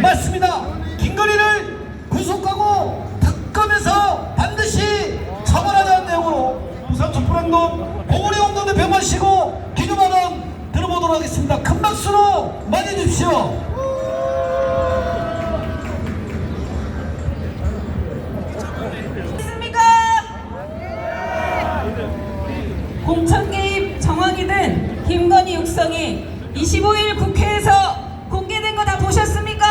맞습니다. 김건희를 구속하고 특검에서 반드시 처벌하자는 내용으로 부산 촛불행동 고구려 운동대 병마시고 기념하는 들어보도록 하겠습니다. 큰 박수로 맞이해 주십시오. 있습니까? 공천 개입 정황이 든 김건희 육성이 25일 국회에서 공개된 거 다 보셨습니까?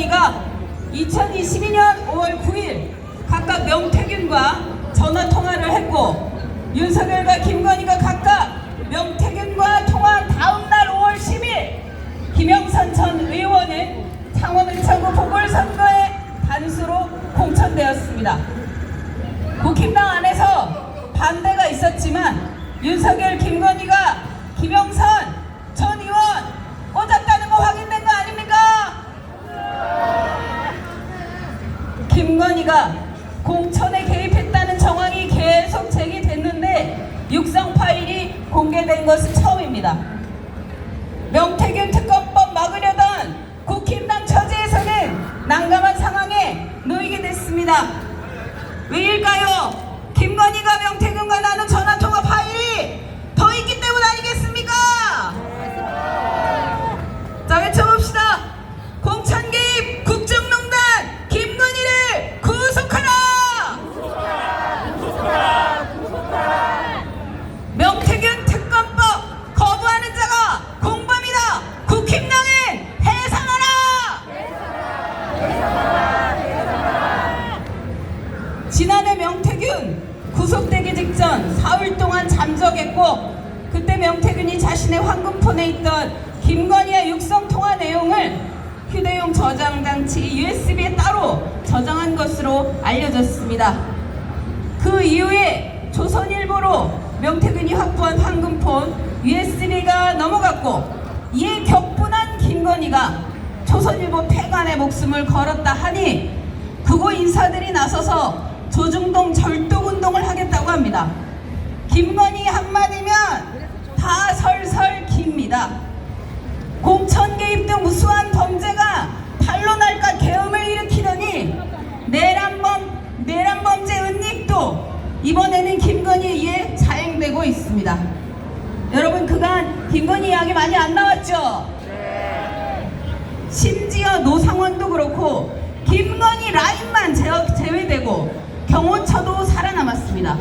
김건희가 2022년 5월 9일 각각 명태균과 전화 통화를 했고 윤석열과 김건희가 각각 명태균과 통화한 다음 날 5월 10일 김영선 전 의원은 창원을창구 보궐선거에 단수로 공천되었습니다. 국힘당 안에서 반대가 있었지만 윤석열, 김건희가 것은 처음입니다. 잠적했고 그때 명태균이 자신의 황금폰에 있던 김건희의 육성 통화 내용을 휴대용 저장 장치 USB에 따로 저장한 것으로 알려졌습니다. 그 이후에 조선일보로 명태균이 확보한 황금폰 USB가 넘어갔고 이에 격분한 김건희가 조선일보 폐간의 목숨을 걸었다 하니 그고 인사들이 나서서 조중동 절독운동을 하겠다고 합니다. 김건희 한마디면 다 설설 깁니다. 공천 개입 등 무수한 범죄가 반론할까 계엄을 일으키더니 내란범 내란범죄 은닉도 이번에는 김건희에 의해 자행되고 있습니다. 여러분 그간 김건희 이야기 많이 안 나왔죠? 심지어 노상원도 그렇고 김건희 라인만 제- 제외되고 경호처도 살아남았습니다.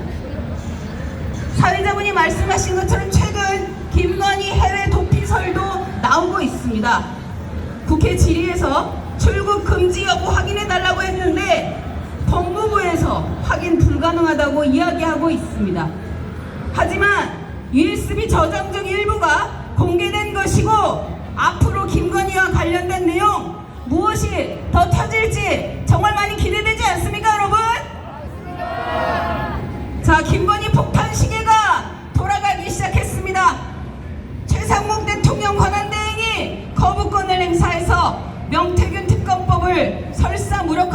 사회자분이 말씀하신 것처럼 최근 김건희 해외 도피설도 나오고 있습니다. 국회 질의에서 출국 금지 여부 확인해 달라고 했는데 법무부에서 확인 불가능하다고 이야기하고 있습니다. 하지만 USB 저장 중 일부가 공개된 것이고 앞으로 김건희와 관련된 내용 무엇이 더 터질지 정말 많이 기대되지 않습니까 여러분? 자 김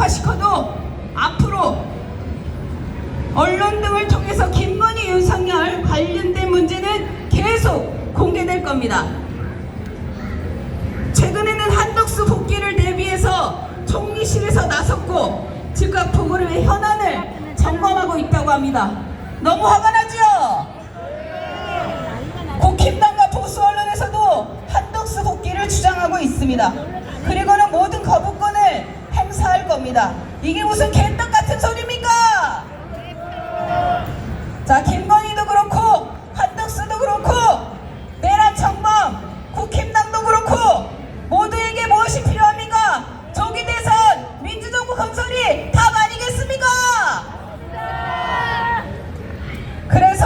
시켜도 앞으로 언론 등을 통해서 김건희 윤석열 관련된 문제는 계속 공개될 겁니다. 최근에는 한덕수 복귀를 대비해서 총리실에서 나섰고 즉각 위해 현안을 점검하고 있다고 합니다. 너무 화가 나죠? 국힘당과 보수 언론에서도 한덕수 복귀를 주장하고 있습니다. 그리고는 모든 행사할 겁니다. 이게 무슨 개떡 같은 소리입니까? 자, 김건희도 그렇고 한덕수도 그렇고 내란 청범 국힘당도 그렇고 모두에게 무엇이 필요합니까? 조기 대선 민주정부 건설이 답 아니겠습니까? 그래서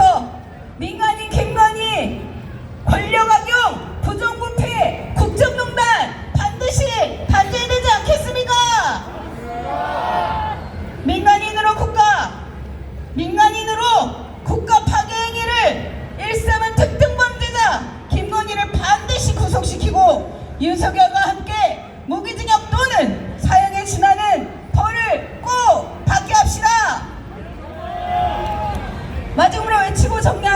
윤석열과 함께 무기징역 또는 사형에 지나는 벌을 꼭 받게 합시다. 마지막으로 외치고 정리.